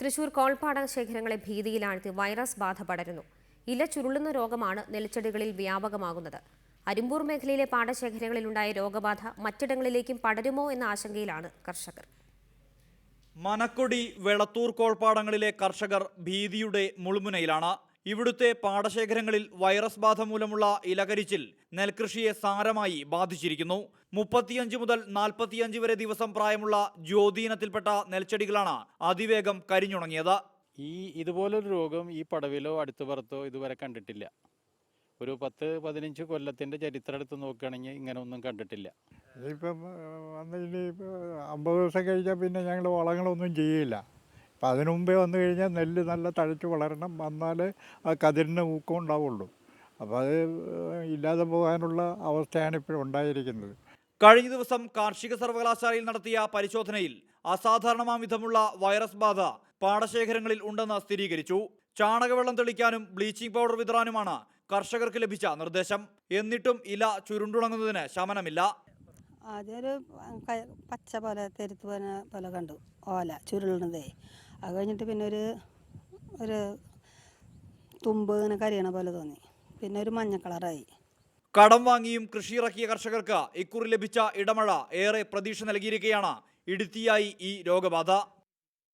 Thrissur കോൾപ്പാട ശേഖരങ്ങളെ ഭീതിയിലാഴ്ത്തി virus ബാധ പടരുന്നു. ഇല ചുരുളുന്ന രോഗമാണ് നെൽച്ചെടികളിൽ വ്യാപകമാകുന്നത്. അരിമ്പൂർ മേഖലയിലെ പാടശേഖരങ്ങളിലുണ്ടായ രോഗബാധ മറ്റിടങ്ങളിലേക്കും പടരുമോ എന്ന ആശങ്കയിലാണ് കർഷകർ. മനക്കൊടി വെളത്തൂർ കോൾപ്പാടങ്ങളിലെ കർഷകർ ഭീതിയുടെ മുൾമുനയിലാണ്. ഇവിടുത്തെ പാടശേഖരങ്ങളിൽ വൈറസ് ബാധ മൂലമുള്ള ഇലകരിച്ചിൽ നെൽകൃഷിയെ സാരമായി ബാധിച്ചിരിക്കുന്നു. മുപ്പത്തിയഞ്ച് മുതൽ നാൽപ്പത്തിയഞ്ച് വരെ ദിവസം പ്രായമുള്ള ജ്യോതിയിനത്തിൽപ്പെട്ട നെൽച്ചെടികളാണ് അതിവേഗം കരിഞ്ഞുണങ്ങിയത്. ഈ ഇതുപോലൊരു രോഗം ഈ പടവിലോ അടുത്ത പുറത്തോ ഇതുവരെ കണ്ടിട്ടില്ല. ഒരു പത്ത് പതിനഞ്ച് കൊല്ലത്തിന്റെ ചരിത്രം എടുത്ത് നോക്കുകയാണെങ്കിൽ ഇങ്ങനെ ഒന്നും കണ്ടിട്ടില്ല. ഇപ്പം അമ്പത് ദിവസം കഴിഞ്ഞാൽ പിന്നെ ഞങ്ങൾ വളങ്ങളൊന്നും ചെയ്യില്ല. അപ്പം അതിനു മുമ്പേ വന്നു കഴിഞ്ഞാൽ നെല്ല് നല്ല തഴച്ച് വളരണം. വന്നാൽ ആ കതിരിന് ഊക്കം ഉണ്ടാവുള്ളൂ. അപ്പോൾ അത് ഇല്ലാതെ പോകാനുള്ള അവസ്ഥയാണ് ഇപ്പോൾ ഉണ്ടായിരിക്കുന്നത്. കഴിഞ്ഞ ദിവസം കാർഷിക സർവകലാശാലയിൽ നടത്തിയ പരിശോധനയിൽ അസാധാരണമാം വിധമുള്ള വൈറസ് ബാധ പാടശേഖരങ്ങളിൽ ഉണ്ടെന്ന് സ്ഥിരീകരിച്ചു. ചാണകവെള്ളം തെളിക്കാനും ബ്ലീച്ചിംഗ് പൗഡർ വിതറാനുമാണ് കർഷകർക്ക് ലഭിച്ച നിർദ്ദേശം. എന്നിട്ടും ഇല ചുരുണ്ടുണങ്ങുന്നതിന് ശമനമില്ല. ആദ്യം ഒരു പച്ച പോലെ തെരുത്ത് പോലെ പോലെ കണ്ടു. ഓല ചുരുളണതേ അത് കഴിഞ്ഞിട്ട് പിന്നെ ഒരു ഒരു തുമ്പ് ഇങ്ങനെ കരിയണ പോലെ തോന്നി. പിന്നെ ഒരു മഞ്ഞ കളറായി. കടം വാങ്ങിയും കൃഷി ഇറക്കിയ കർഷകർക്ക് ഇക്കുറി ലഭിച്ച ഇടമഴ ഏറെ പ്രതീക്ഷ നൽകിയിരിക്കുകയാണ് ഇടുത്തിയായി ഈ രോഗബാധ.